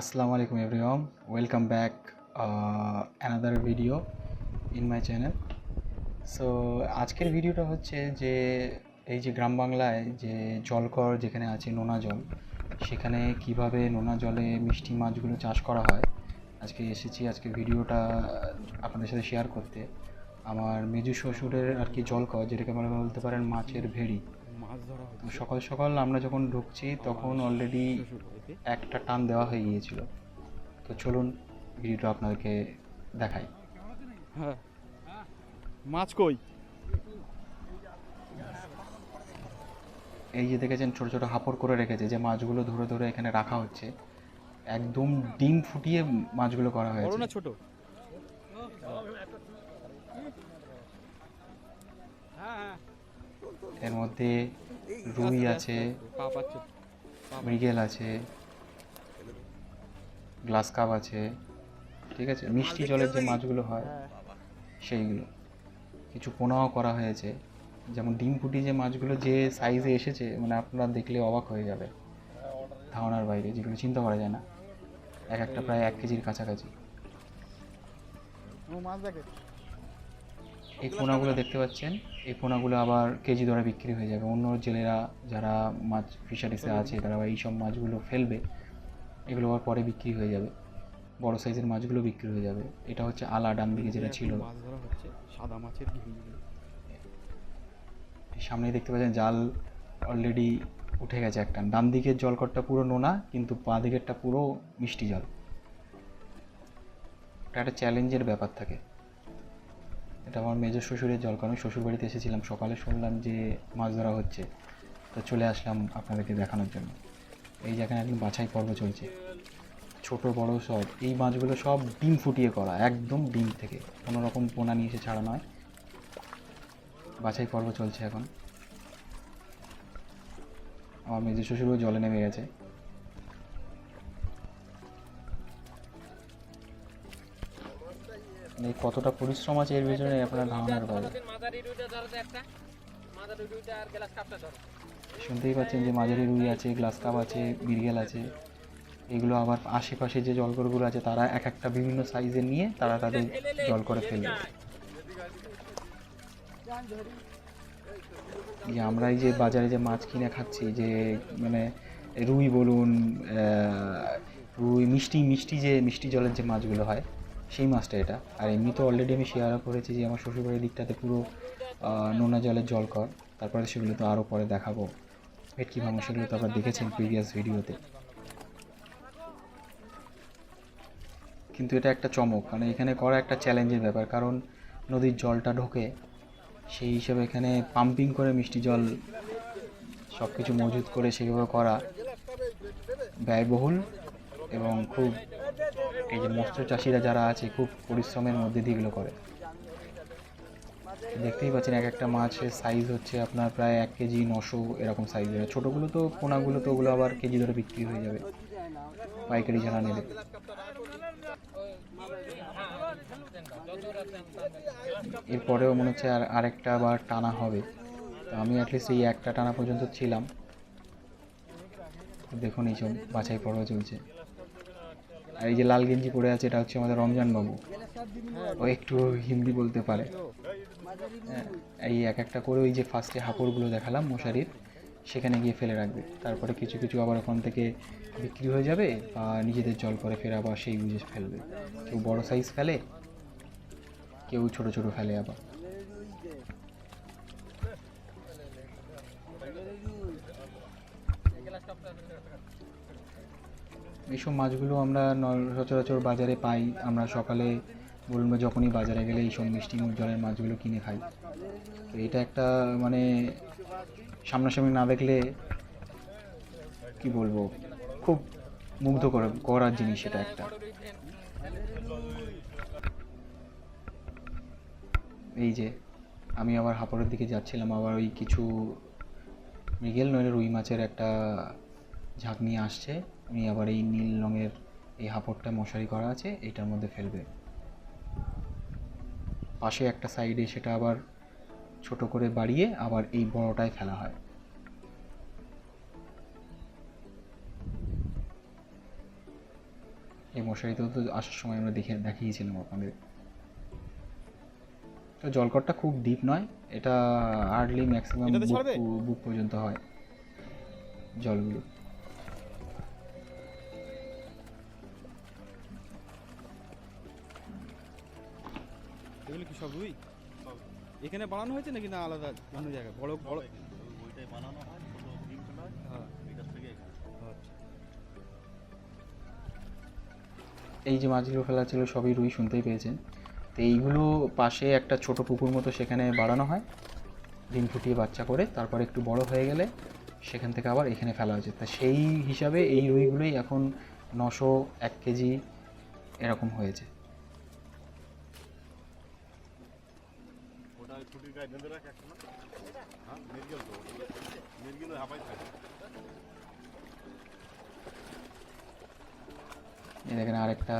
Assalamu আলাইকুম everyone. Welcome back another video in my channel so আজকের ভিডিওটা হচ্ছে যে, এই যে গ্রাম বাংলায় যে জলকর যেখানে আছে নোনা জল, সেখানে কীভাবে নোনা জলে মিষ্টি মাছগুলো চাষ করা হয়, আজকে এসেছি। আজকে ভিডিওটা আপনাদের সাথে শেয়ার করতে। আমার মেজু শ্বশুরের আর কি জলকর, যেটাকে আমরা বলতে পারেন মাছের ভেড়ি সকাল সকাল আমরা যখন ঢুকছি তখন অলরেডি একটা টান দেওয়া হয়ে গিয়েছিল। তো চলুন ভিডিওটা আপনাদেরকে দেখাই। হ্যাঁ। মাছ কই? এই যে দেখেছেন ছোট ছোট হাপড় করে রেখেছে যে মাছগুলো ধরে ধরে এখানে রাখা হচ্ছে। একদম ডিম ফুটিয়ে মাছগুলো করা বড় হয়েছে না ছোট? এর মধ্যে রুই আছে, মৃগেল আছে, গ্লাস কাপ আছে, ঠিক আছে? মিষ্টি জলের যে মাছগুলো হয়, সেইগুলো। কিছু পোনাও করা হয়েছে। যেমন ডিম ফুটি যে মাছগুলো যে সাইজে এসেছে মানে আপনারা দেখলে অবাক হয়ে যাবে ধারণার বাইরে, যেগুলো চিন্তা করা যায় না। এক একটা প্রায় এক কেজির কাছাকাছি। এই পোনাগুলো দেখতে পাচ্ছেন এই পোনাগুলো আবার কেজি দরে বিক্রি হয়ে যাবে। অন্য জেলেরা যারা মাছ ফিশারিসে আছে তারা আবার এইসব মাছগুলো ফেলবে এগুলো আবার পরে বিক্রি হয়ে যাবে। বড় সাইজের মাছগুলো বিক্রি হয়ে যাবে। এটা হচ্ছে আলা ডান দিকে যেটা ছিল। ধরা সাদা মাছের সামনে দেখতে পাচ্ছেন জাল অলরেডি উঠে গেছে একটা। ডান দিকের জলকরটা পুরো নোনা কিন্তু বাঁ দিকেরটা পুরো মিষ্টি জল। এটা একটা চ্যালেঞ্জের ব্যাপার থাকে। এটা আমার মেজর শ্বশুরের জল কারণ শ্বশুর বাড়িতে এসেছিলাম, সকালে শুনলাম যে মাছ ধরা হচ্ছে। তো চলে আসলাম আপনাদেরকে দেখানোর জন্য। এই যেখানে একদম বাছাই পর্ব চলছে। ছোট, বড় সব। এই মাছগুলো সব ডিম ফুটিয়ে করা, একদম ডিম থেকে। কোনো রকম পোনা নিয়ে এসে ছাড়া নয় বাছাই পর্ব চলছে এখন। আমার মেজর শ্বশুরও জলে নেমে গেছে। কতটা পরিশ্রম আছে এর পেছনে আপনার ধারণার বাইরে? শুনতেই পাচ্ছেন যে মাঝারি রুই আছে গ্লাস কাপ আছে বিরগেল আছে। এগুলো আবার আশেপাশে যে জলকরগুলো আছে তারা এক একটা বিভিন্ন সাইজের নিয়ে তারা তাদের জল করে ফেলবে যে আমরা এই যে বাজারে যে মাছ কিনে খাচ্ছি যে মানে রুই বলুন রুই মিষ্টি মিষ্টি যে মিষ্টি জলের যে মাছগুলো হয় সেই মাছটা এটা। আর এমনি তো অলরেডি আমি শেয়ারও করেছি যে আমার শ্বশুরবাড়ির দিকটাতে পুরো নোনা জলের জল কর। তারপরে সেগুলো তো আরও পরে দেখাবো। ভেটকি ভাঙো সেগুলো তো আপনারা দেখেছেন প্রিভিয়াস ভিডিওতে কিন্তু এটা একটা চমক। মানে এখানে করা একটা চ্যালেঞ্জের ব্যাপার। কারণ নদীর জলটা ঢোকে, সেই হিসেবে এখানে পাম্পিং করে মিষ্টি জল সব কিছু মজুত করে সেভাবে করা ব্যয়বহুল এবং খুব এই যে মৎস্য চাষিরা যারা আছে, খুব পরিশ্রমের মধ্যে দিয়ে এগুলো করে। দেখতেই পাচ্ছেন এক একটা মাছের সাইজ হচ্ছে আপনার প্রায় এক কেজি নশো এরকম সাইজের ছোটোগুলো তো পোনাগুলো তো ওগুলো আবার কেজি ধরে বিক্রি হয়ে যাবে পাইকারি যারা নেবে এরপরেও মনে হচ্ছে আর আরেকটা আবার টানা হবে। তো আমি অ্যাটলিস্ট এই একটা টানা পর্যন্ত ছিলাম। দেখুন এই সব বাছাই পর্ব চলছে। আর এই যে লাল গেঞ্জি পরে আছে এটা হচ্ছে আমাদের রমজান বাবু। ও একটু হিন্দি বলতে পারে। হ্যাঁ, এই এক একটা করে ওই যে ফার্স্টে হাঁপড়গুলো দেখালাম মশারির সেখানে গিয়ে ফেলে রাখবে। তারপরে কিছু কিছু আবার ওখান থেকে বিক্রি হয়ে যাবে বা নিজেদের জল করে ফের আবার সেই বুঝে ফেলবে। কেউ বড় সাইজ ফেলে কেউ ছোট ছোট ফেলে আবার। এইসব মাছগুলো আমরা সচরাচর বাজারে পাই। আমরা সকালে বলুন বা যখনই বাজারে গেলে এইসব মিষ্টি মুখ জলের মাছগুলো কিনে খাই। তো এটা একটা মানে সামনাসামনি না দেখলে কি বলব? খুব মুগ্ধ করে করার জিনিস এটা একটা। এই যে আমি আবার হাপড়ের দিকে যাচ্ছিলাম, আবার ওই কিছু মৃগেল নইলে রুই মাছের একটা ঝাঁক নিয়ে আসছে। উনি আবার এই নীল রঙের এই হাপড়টা মশারি করা আছে এইটার মধ্যে ফেলবে। পাশে একটা সাইডে সেটা আবার ছোট করে বাড়িয়ে আবার এই বড়টায় ফেলা হয়। এই মশারিতেও তো আসার সময় আমরা দেখে দেখিয়েছিলাম আপনাদের। তো জলকরটা খুব ডিপ নয় এটা হার্ডলি ম্যাক্সিমাম? বুক পর্যন্ত হয় জলগুলো। এগুলো কি সব রুই? এখানে বানানো হয়েছে নাকি না আলাদা অন্য জায়গায়? বড় বড়? ওইটাই বানানো হয় ছোটো ডিম ফেলা হয় হ্যাঁ। এটার থেকে আচ্ছা। এই যে মাছগুলো ফেলা ছিল সবই রুই শুনতেই পেয়েছেন। তো এইগুলো পাশে একটা ছোট পুকুর মতো সেখানে বাড়ানো হয়। ডিম ফুটিয়ে বাচ্চা করে তারপর একটু বড় হয়ে গেলে সেখান থেকে আবার এখানে ফেলা হয়েছে। তা সেই হিসাবে এই রুইগুলোই এখন নশো এক কেজি এরকম হয়েছে। গায়ে বেঁধে রাখে একটা না। হ্যাঁ মির্গেল তো। মির্গেল হাঁপাই থাকে। এই দেখেন আরেকটা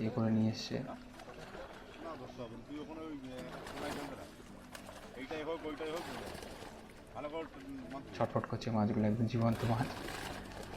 ইয়ে করে নিয়ে এসছে। না তুই ওখানে ওই এইটাই হোক ওইটাই হোক। ছটফট করছে মাছগুলো একদম জীবন্ত মাছ।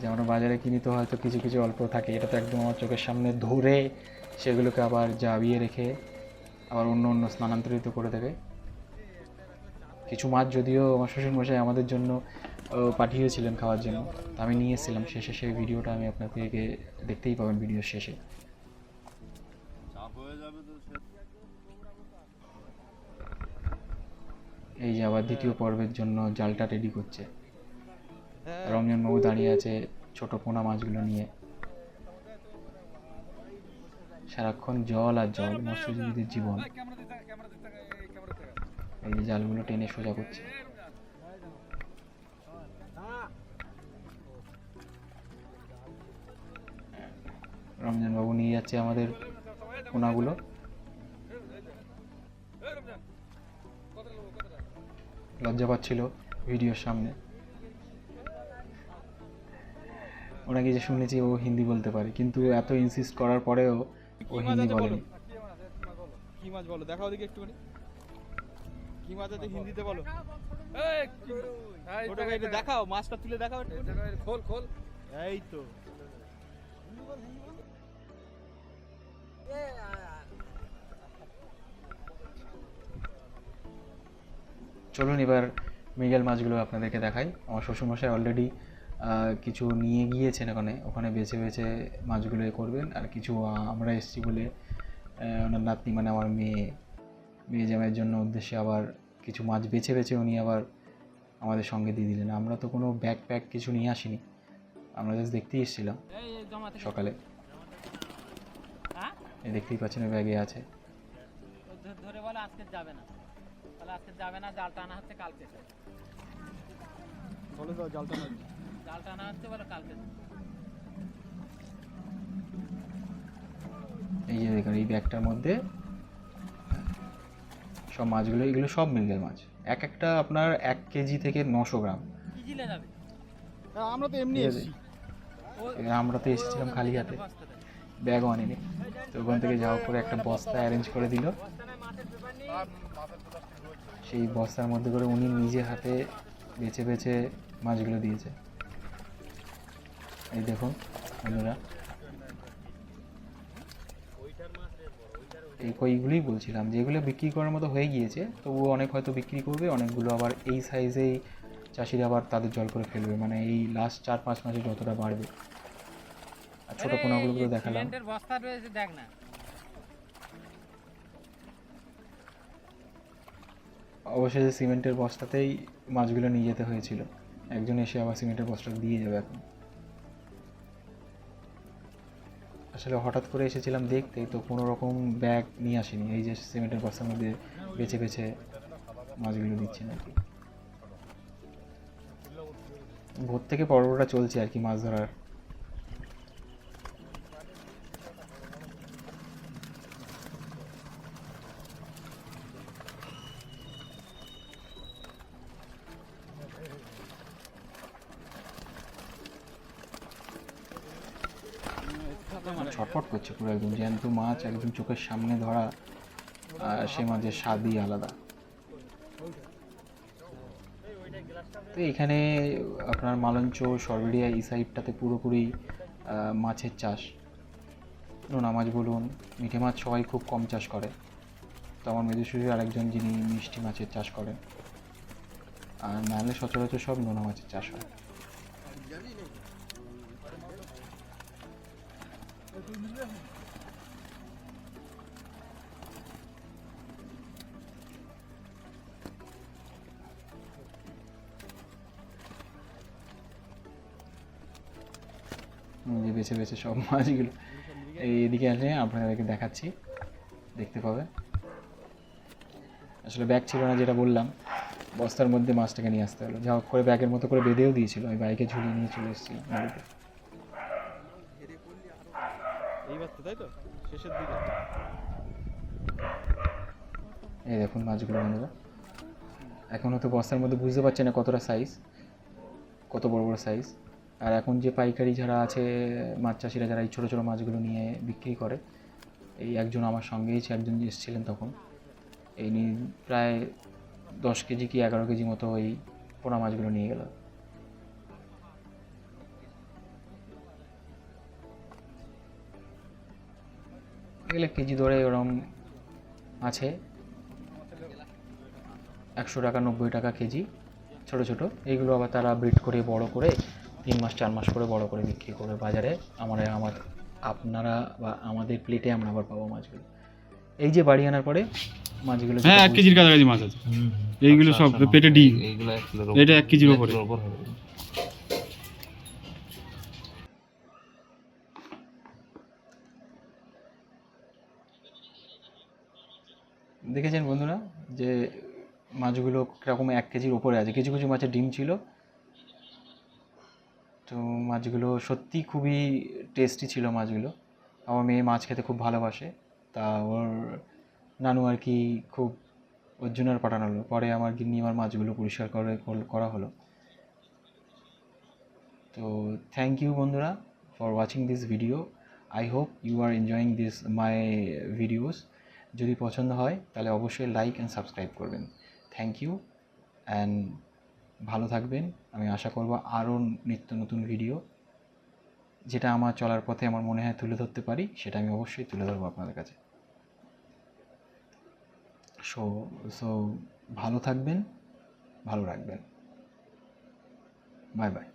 যে আমরা বাজারে কিনি তো হয়তো কিছু কিছু অল্প থাকে। এটা তো একদম আমার চোখের সামনে ধরে সেগুলোকে আবার জাবিয়ে রেখে আবার অন্য অন্য স্থানান্তরিত করে দেবে। কিছু মাছ যদিও আমার শ্বশুরমশাই আমাদের জন্য পাঠিয়েছিলেন খাওয়ার জন্য। তা আমি নিয়ে এসেছিলাম। শেষে সেই ভিডিওটা আমি আপনাদেরকে দেখতেই পাবেন ভিডিওর শেষে। এই যে আবার দ্বিতীয় পর্বের জন্য জালটা রেডি করছে। হ্যাঁ রমজানবাবু দাঁড়িয়ে আছে ছোট পোনা মাছগুলো নিয়ে। সারাক্ষণ জল আর জল, মৎস্যজীবীদের জীবন। এই যে জালগুলো টেনে সোজা করছে। রমজানবাবু নিয়ে যাচ্ছে আমাদের পোনাগুলো লজ্জা পাচ্ছিল ভিডিওর সামনে। ওনাকে যে শুনেছি ও হিন্দি বলতে পারে কিন্তু এত ইনসিস্ট করার পরেও ও হিন্দি বলেনি। কি মাছ বলো? দেখাও দেখি একটুখানি। কি মাছ আছে হিন্দিতে বলো দেখাও মাছটা তুলে দেখাও খোল খোল। এই তো। চলুন এবার মৃগেল মাছগুলো আপনাদেরকে দেখাই। আমার শ্বশুরমশাই অলরেডি কিছু নিয়ে গিয়েছেন ওখানে। ওখানে বেছে বেছে মাছগুলো এ করবেন। আর কিছু আমরা এসেছি বলে ওনার নাতনি মানে আমার মেয়ে। মেয়ে জামাইয়ের জন্য উদ্দেশ্যে আবার কিছু মাছ বেছে বেছে উনি আবার আমাদের সঙ্গে দিয়ে দিলেন। আমরা তো কোনো ব্যাগ প্যাক কিছু নিয়ে আসিনি। আমরা জাস্ট দেখতেই এসেছিলাম সকালে। হ্যাঁ? দেখতেই পাচ্ছেন ব্যাগে আছে। ধরে বলে আজকে যাবে না। তাহলে আজকে যাবে না জাল টানা হচ্ছে কালকে। বলে দাও জালটা না জাল টানা হচ্ছে বলে কালকে। এই যে দেখুন এই ব্যাগটার মধ্যে সব মাছগুলো এগুলো সব মৃগেল মাছ। এক একটা আপনার এক কেজি থেকে নশো গ্রাম। হ্যাঁ, আমরা তো এমনি আমরা তো এসেছিলাম খালি হাতে ব্যাগও আনিনি তো ওখান থেকে যাওয়ার পরে একটা বস্তা অ্যারেঞ্জ করে দিল। সেই বস্তার মধ্যে করে উনি নিজে হাতে বেছে বেছে মাছগুলো দিয়েছে। এই দেখুন বন্ধুরা এই কইগুলোই বলছিলাম যে এগুলো বিক্রি করার মতো হয়ে গিয়েছে তবুও অনেক হয়তো বিক্রি করবে অনেকগুলো আবার এই সাইজেই চাষিরা আবার তাদের জল করে ফেলবে মানে এই লাস্ট চার পাঁচ মাসে যতটা বাড়বে। আর ছোটো পোনাগুলো তো দেখালাম। বস্তা রয়েছে দেখ না। অবশেষে সিমেন্টের বস্তাতেই মাছগুলো নিয়ে যেতে হয়েছিল। একজন এসে আবার সিমেন্টের বস্তাটা দিয়ে যাবে এখন। আসলে হঠাৎ করে এসেছিলাম দেখতে তো কোনো রকম ব্যাগ নিয়ে আসিনি। এই যে সিমেন্টের বস্তার মধ্যে বেছে বেছে মাছগুলো দিচ্ছেন আর কি। ভোর থেকে পর্বটা চলছে আর কি মাছ ধরার। ছটফট করছে পুরো একদম, জ্যান্ত মাছ একদম চোখের সামনে ধরা সে মাছের স্বাদই আলাদা। তো এখানে আপনার মালঞ্চ সরবেরিয়া এই সাইডটাতে পুরোপুরি মাছের চাষ। নোনা মাছ বলুন, মিঠে মাছ সবাই খুব কম চাষ করে। তো আমার মেজুশ্বরী আরেকজন যিনি মিষ্টি মাছের চাষ করেন, আর নাহলে সচরাচর সব নোনা মাছের চাষ হয়। যে বেছে বেছে সব মাছগুলো। এই এদিকে আসলে আপনাদেরকে দেখাচ্ছি। দেখতে পাবে। আসলে ব্যাগ ছিল না যেটা বললাম। বস্তার মধ্যে মাছটাকে নিয়ে আসতে হলো। যা করে ব্যাগের মতো করে বেঁধেও দিয়েছিল। আমি বাইকে ঝুলিয়ে নিয়ে চলে এসেছি বাড়িতে। এই তাই তো? শেষের দিকে। এই দেখুন মাছগুলো বন্ধুরা। এখনও তো বস্তার মধ্যে বুঝতে পারছে না কতটা সাইজ কত বড় বড় সাইজ আর এখন যে পাইকারি যারা আছে, মাছ চাষিরা যারা এই ছোটো ছোটো মাছগুলো নিয়ে বিক্রি করে, এই একজন আমার সঙ্গেই একজন এসেছিলেন তখন। এই নিয়ে প্রায় দশ কেজি কি এগারো কেজি মতো এই পোনা মাছগুলো নিয়ে গেল। এগুলো কেজি ধরে ওরম আছে। একশো টাকা নব্বই টাকা কেজি ছোট ছোট। এইগুলো আবার তারা ব্রিড করে বড় করে তিন মাস চার মাস করে বড় করে বিক্রি করে বাজারে। আমরা আমার আপনারা বা আমাদের প্লেটে আমরা আবার পাবো মাছগুলো। এই যে বাড়ি আনার পরে মাছগুলো হ্যাঁ এক কেজির কাছাকাছি মাছ আছে। এইগুলো সব পেটে ডি এইগুলো এক কিলোর এটা এক কেজির ওপরে ওপর হবে দেখেছেন বন্ধুরা যে মাছগুলো কীরকম এক কেজির ওপরে আছে? কিছু কিছু মাছের ডিম ছিল। তো মাছগুলো সত্যি খুবই টেস্টি ছিল মাছগুলো। আমার মেয়ে মাছ খেতে খুব ভালোবাসে। তা ওর নানু আর কি খুব ওর জন্য আর পাঠানো হলো পরে আমার গিন্নি আমার মাছগুলো পরিষ্কার করে করা হলো। তো থ্যাংক ইউ বন্ধুরা for watching this video I hope you are enjoying this my videos যদি পছন্দ হয়, তাহলে অবশ্যই লাইক অ্যান্ড সাবস্ক্রাইব করবেন। থ্যাংক ইউ অ্যান্ড ভালো থাকবেন। আমি আশা করব আরও নিত্য নতুন ভিডিও যেটা আমার চলার পথে আমার মনে হয় তুলে ধরতে পারি, সেটা আমি অবশ্যই তুলে ধরবো আপনাদের কাছে। সো সো ভালো থাকবেন, ভালো রাখবেন। Bye bye